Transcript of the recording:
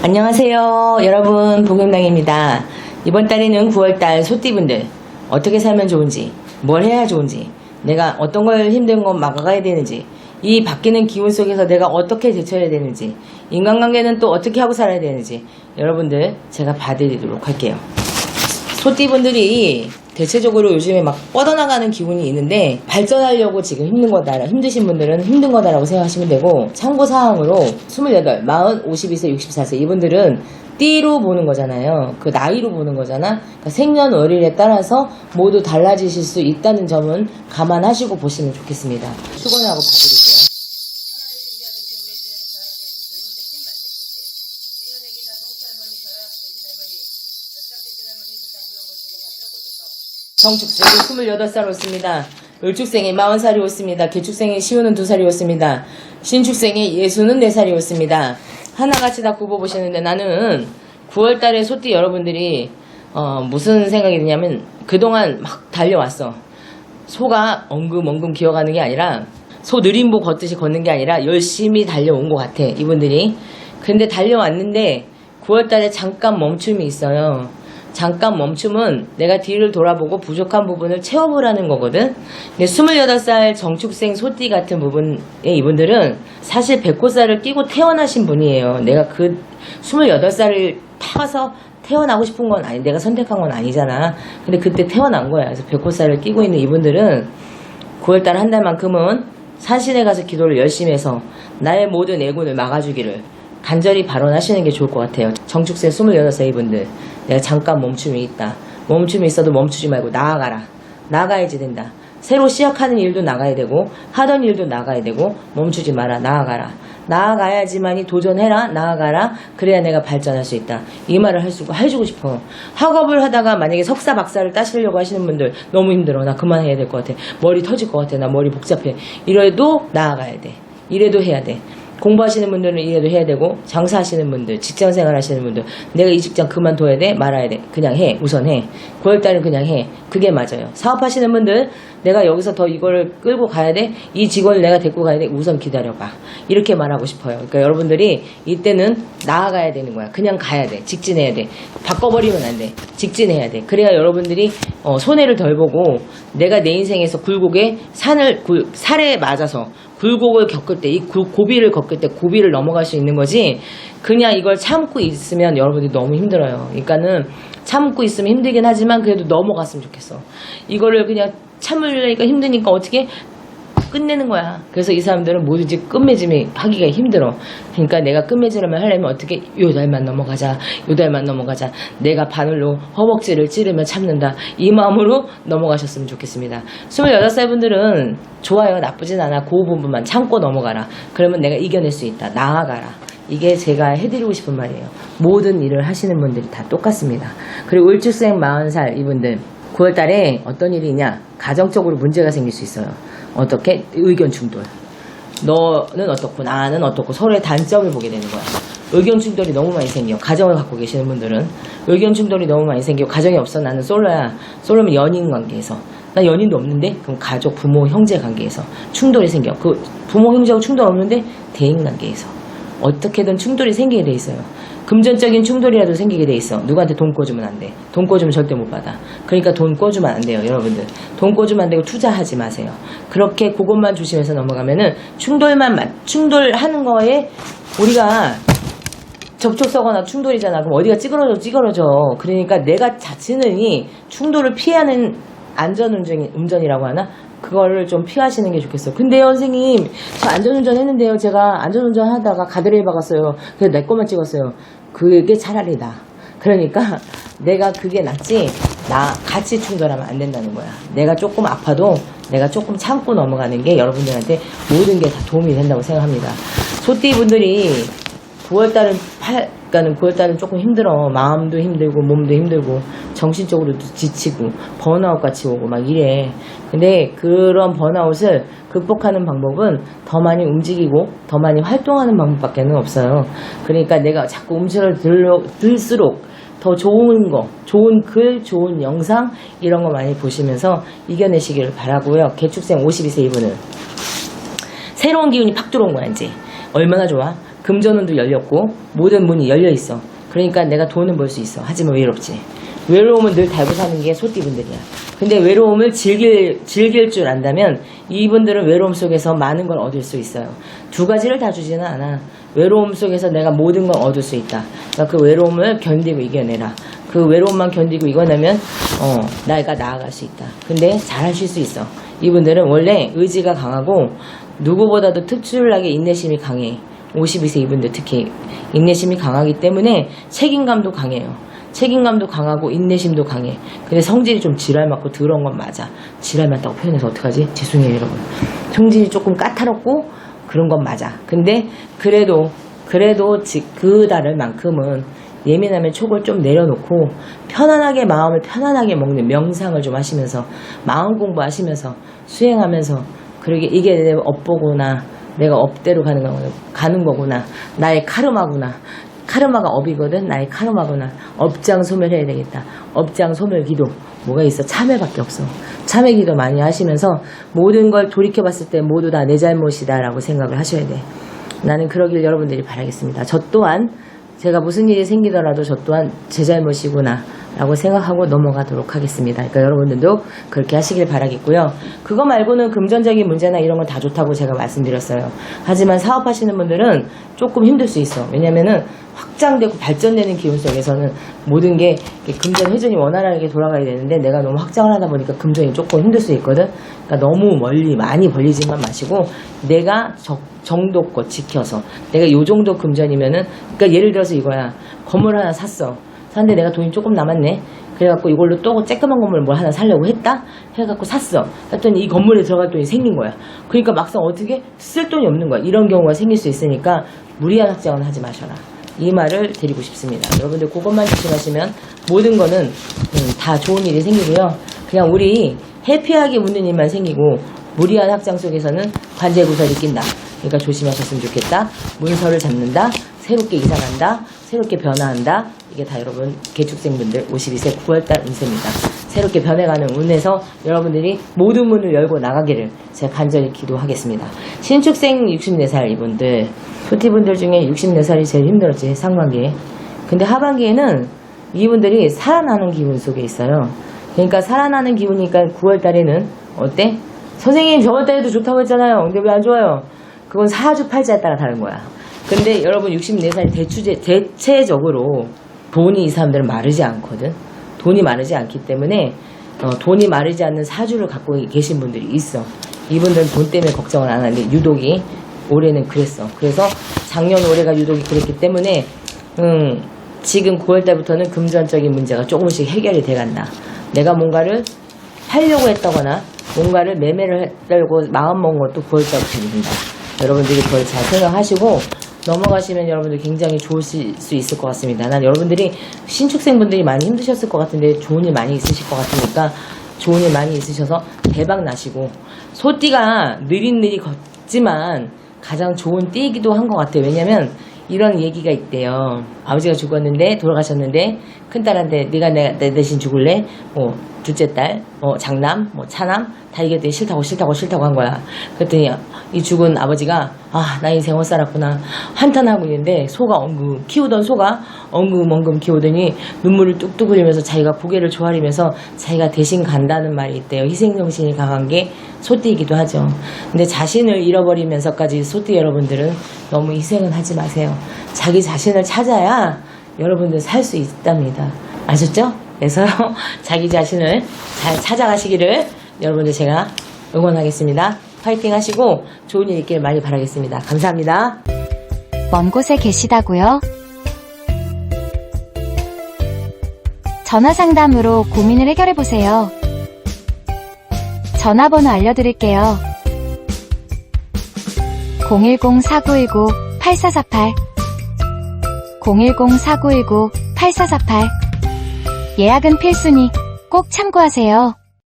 안녕하세요. 여러분, 복용당입니다. 이번 달에는 9월달 소띠분들 어떻게 살면 좋은지, 뭘 해야 좋은지, 내가 어떤 걸 힘든 건 막아가야 되는지, 이 바뀌는 기운 속에서 내가 어떻게 대처해야 되는지, 인간관계는 또 어떻게 하고 살아야 되는지, 여러분들 제가 봐드리도록 할게요. 소띠분들이 대체적으로 요즘에 막 뻗어나가는 기분이 있는데 발전하려고 지금 힘든 거다 힘드신 분들은 힘든 거다라고 생각하시면 되고 참고 사항으로 28, 40, 52세, 64세 이분들은 띠로 보는 거잖아요. 그 나이로 보는 거잖아. 그러니까 생년월일에 따라서 모두 달라지실 수 있다는 점은 감안하시고 보시면 좋겠습니다. 수건하고 봐드릴게요. 정축생이 28살 오습니다. 을축생이 40살이 오습니다. 개축생이 시우는 2살이 오습니다. 신축생이 예수는 4살이 오습니다. 하나같이 다 굽어보시는데 나는 9월달에 소띠 여러분들이 어, 무슨 생각이 드냐면 그동안 막 달려왔어. 소가 엉금엉금 기어가는 게 아니라 소 느림보 걷듯이 걷는 게 아니라 열심히 달려온 것 같아 이분들이 근데 달려왔는데 9월달에 잠깐 멈춤이 있어요 잠깐 멈춤은 내가 뒤를 돌아보고 부족한 부분을 채워보라는 거거든 근데 28살 정축생 소띠 같은 부분의 이분들은 사실 백호살을 끼고 태어나신 분이에요 내가 그 28살을 타서 태어나고 싶은 건 아니, 내가 선택한 건 아니잖아. 근데 그때 태어난 거야. 그래서 백호살을 끼고 있는 이분들은 9월달 한 달만큼은 산신에 가서 기도를 열심히 해서 나의 모든 애군을 막아주기를 간절히 발언하시는 게 좋을 것 같아요. 정축생 26세 이 분들. 내가 잠깐 멈춤이 있다. 멈춤이 있어도 멈추지 말고 나아가라. 나가야지 된다. 새로 시작하는 일도 나가야 되고 하던 일도 나가야 되고 멈추지 마라. 나아가라. 나아가야지만이 도전해라 나아가라 그래야 내가 발전할 수 있다 이 말을 할 수, 해주고 싶어 학업을 하다가 만약에 석사 박사를 따시려고 하시는 분들 너무 힘들어 나 그만해야 될 것 같아 머리 터질 것 같아 나 머리 복잡해 이래도 나아가야 돼 이래도 해야 돼 공부하시는 분들은 이래도 해야 되고 장사하시는 분들 직장 생활 하시는 분들 내가 이 직장 그만둬야 돼? 말아야 돼? 그냥 해. 우선 해. 9월 달은 그냥 해. 그게 맞아요. 사업하시는 분들 내가 여기서 더 이거를 끌고 가야 돼? 이 직원을 내가 데리고 가야 돼? 우선 기다려봐. 이렇게 말하고 싶어요. 그러니까 여러분들이 이때는 나아가야 되는 거야. 그냥 가야 돼. 직진해야 돼. 바꿔버리면 안 돼. 직진해야 돼. 그래야 여러분들이 어, 손해를 덜 보고 내가 내 인생에서 굴곡에 산을 굴, 살에 맞아서 굴곡을 겪을 때, 이 구- 고비를 겪을 때 고비를 넘어갈 수 있는 거지, 그냥 이걸 참고 있으면 여러분들이 너무 힘들어요. 그러니까는 참고 있으면 힘들긴 하지만 그래도 넘어갔으면 좋겠어. 이거를 그냥 참으려니까 힘드니까 어떻게 끝내는 거야. 그래서 이 사람들은 뭐든지 끝맺음이 하기가 힘들어. 그러니까 내가 끝맺으려면 하려면 어떻게 요 달만 넘어가자. 요 달만 넘어가자. 내가 바늘로 허벅지를 찌르며 참는다. 이 마음으로 넘어가셨으면 좋겠습니다. 26살 분들은 좋아요. 나쁘진 않아. 그 부분만 참고 넘어가라. 그러면 내가 이겨낼 수 있다. 나아가라. 이게 제가 해드리고 싶은 말이에요. 모든 일을 하시는 분들이 다 똑같습니다. 그리고 을축생 40살 이분들 9월 달에 어떤 일이 있냐? 가정적으로 문제가 생길 수 있어요. 어떻게? 의견 충돌. 너는 어떻고 나는 어떻고 서로의 단점을 보게 되는 거야. 의견 충돌이 너무 많이 생겨. 가정을 갖고 계시는 분들은 의견 충돌이 너무 많이 생겨. 가정이 없어. 나는 솔로야. 솔로면 연인 관계에서. 나 연인도 없는데 그럼 가족, 부모, 형제 관계에서 충돌이 생겨. 그 부모, 형제하고 충돌 없는데 대인 관계에서 어떻게든 충돌이 생기게 돼 있어요. 금전적인 충돌이라도 생기게 돼 있어. 누구한테 돈 꿔주면 안 돼. 돈 꿔주면 절대 못 받아. 그러니까 돈 꿔주면 안 돼요, 여러분들. 돈 꿔주면 안 되고 투자하지 마세요. 그렇게 그것만 조심해서 넘어가면은 충돌만, 마- 충돌하는 거에 우리가 접촉사거나 충돌이잖아. 그럼 어디가 찌그러져, 찌그러져. 그러니까 내가 자신이 충돌을 피하는 안전운전, 운전이라고 하나? 그거를 좀 피하시는 게 좋겠어요. 근데요, 선생님, 저 안전운전 했는데요. 제가 안전운전 하다가 가드레일 박았어요. 그래서 내 것만 찍었어요. 그게 차라리 나. 그러니까 내가 그게 낫지, 나 같이 충돌하면 안 된다는 거야. 내가 조금 아파도 내가 조금 참고 넘어가는 게 여러분들한테 모든 게 다 도움이 된다고 생각합니다. 소띠 분들이 9월달은 팔, 그러니까는 9월달은 조금 힘들어. 마음도 힘들고, 몸도 힘들고, 정신적으로도 지치고, 번아웃 같이 오고 막 이래. 근데 그런 번아웃을 극복하는 방법은 더 많이 움직이고, 더 많이 활동하는 방법밖에 는 없어요. 그러니까 내가 자꾸 음식을 들러, 들수록 더 좋은 거, 좋은 글, 좋은 영상, 이런 거 많이 보시면서 이겨내시기를 바라고요. 개축생 52세 이분은. 새로운 기운이 팍 들어온 거야, 이제. 얼마나 좋아? 금전운도 열렸고 모든 문이 열려 있어. 그러니까 내가 돈은 벌 수 있어. 하지만 외롭지. 외로움은 늘 달고 사는 게 소띠분들이야. 근데 외로움을 즐길, 즐길 줄 안다면 이분들은 외로움 속에서 많은 걸 얻을 수 있어요. 두 가지를 다 주지는 않아. 외로움 속에서 내가 모든 걸 얻을 수 있다. 그러니까 그 외로움을 견디고 이겨내라. 그 외로움만 견디고 이겨내면, 어, 내가 나아갈 수 있다. 근데 잘 하실 수 있어. 이분들은 원래 의지가 강하고 누구보다도 특출나게 인내심이 강해. 52세 이분들 특히 인내심이 강하기 때문에 책임감도 강해요. 책임감도 강하고 인내심도 강해. 근데 성질이 좀 지랄 맞고 더러운 건 맞아. 지랄 맞다고 표현해서 어떡하지? 죄송해요, 여러분. 성질이 조금 까다롭고 그런 건 맞아. 근데 그래도 그래도 지- 그 달을 만큼은 예민하면 촉을 좀 내려놓고 편안하게 마음을 편안하게 먹는 명상을 좀 하시면서 마음 공부하시면서 수행하면서 그러게 이게 내 업보구나 내가 업대로 가는 거구나. 가는 거구나. 나의 카르마구나. 카르마가 업이거든? 나의 카르마구나. 업장 소멸해야 되겠다. 업장 소멸 기도 뭐가 있어? 참회밖에 없어. 참회 기도 많이 하시면서 모든 걸 돌이켜 봤을 때 모두 다 내 잘못이다라고 생각을 하셔야 돼. 나는 그러길 여러분들이 바라겠습니다. 저 또한 제가 무슨 일이 생기더라도 저 또한 제 잘못이구나 라고 생각하고 넘어가도록 하겠습니다. 그러니까 여러분들도 그렇게 하시길 바라겠고요. 그거 말고는 금전적인 문제나 이런 건 다 좋다고 제가 말씀드렸어요. 하지만 사업하시는 분들은 조금 힘들 수 있어. 왜냐면은 확장되고 발전되는 기운 속에서는 모든 게 금전 회전이 원활하게 돌아가야 되는데 내가 너무 확장을 하다 보니까 금전이 조금 힘들 수 있거든. 그러니까 너무 멀리 많이 벌리지만 마시고 내가 적, 정도껏 지켜서 내가 요 정도 금전이면은 그러니까 예를 들어서 이거야. 건물 하나 샀어. 샀는데 내가 돈이 조금 남았네. 그래갖고 이걸로 또 쬐끄만 건물 뭘 하나 살려고 했다? 해갖고 샀어. 했더니 이 건물에 들어갈 돈이 생긴 거야. 그러니까 막상 어떻게 쓸 돈이 없는 거야. 이런 경우가 생길 수 있으니까 무리한 확장은 하지 마셔라. 이 말을 드리고 싶습니다. 여러분들 그것만 조심하시면 모든 거는 음, 다 좋은 일이 생기고요. 그냥 우리 해피하게 묻는 일만 생기고 무리한 확장 속에서는 관제구설이 낀다. 그러니까 조심하셨으면 좋겠다. 문서를 잡는다. 새롭게 이사간다. 새롭게 변화한다. 이게 다 여러분 개축생분들 52세 9월달 운세입니다. 새롭게 변해가는 운에서 여러분들이 모든 문을 열고 나가기를 제가 간절히 기도하겠습니다. 신축생 64살 이분들 소티분들 중에 64살이 제일 힘들었지 상반기에. 근데 하반기에는 이분들이 살아나는 기분 속에 있어요. 그러니까 살아나는 기분이니까 9월달에는 어때? 선생님 저번달에도 좋다고 했잖아요. 근데 왜 안 좋아요? 그건 사주 팔자에 따라 다른 거야. 근데 여러분 64살 대추제, 대체적으로 돈이 이 사람들은 마르지 않거든. 돈이 마르지 않기 때문에 어, 돈이 마르지 않는 사주를 갖고 계신 분들이 있어. 이분들은 돈 때문에 걱정을 안 하는데 유독이 올해는 그랬어. 그래서 작년 올해가 유독이 그랬기 때문에 음, 지금 9월 달부터는 금전적인 문제가 조금씩 해결이 돼간다. 내가 뭔가를 하려고 했다거나 뭔가를 매매를 하려고 마음먹은 것도 9월 달부터 된다. 여러분들이 그걸 잘 생각하시고 넘어가시면 여러분들 굉장히 좋으실 수 있을 것 같습니다. 난 여러분들이 신축생분들이 많이 힘드셨을 것 같은데 좋은 일 많이 있으실 것 같으니까 좋은 일 많이 있으셔서 대박 나시고 소띠가 느릿느릿 걷지만 가장 좋은 띠이기도 한 것 같아요. 왜냐면 이런 얘기가 있대요. 아버지가 죽었는데 돌아가셨는데 큰 딸한테 네가 내, 내 대신 죽을래? 뭐 둘째 딸, 뭐 장남, 뭐 차남 다 얘기했더니 싫다고 싫다고 싫다고 한 거야. 그랬더니 이 죽은 아버지가 아 나 인생 못 살았구나 한탄하고 있는데 소가 엉금 키우던 소가 엉금엉금 키우더니 눈물을 뚝뚝 흘리면서 자기가 고개를 조아리면서 자기가 대신 간다는 말이 있대요. 희생정신이 강한 게 소띠이기도 하죠. 근데 자신을 잃어버리면서까지 소띠 여러분들은 너무 희생은 하지 마세요. 자기 자신을 찾아 야 여러분들 살 수 있답니다. 아셨죠? 그래서 자기 자신을 잘 찾아가시기를 여러분들 제가 응원하겠습니다. 파이팅 하시고 좋은 일 있기를 많이 바라겠습니다. 감사합니다. 먼 곳에 계시다고요? 전화 상담으로 고민을 해결해 보세요. 전화번호 알려드릴게요. 010-4919-8448 010-4919-8448 예약은 필수니 꼭 참고하세요.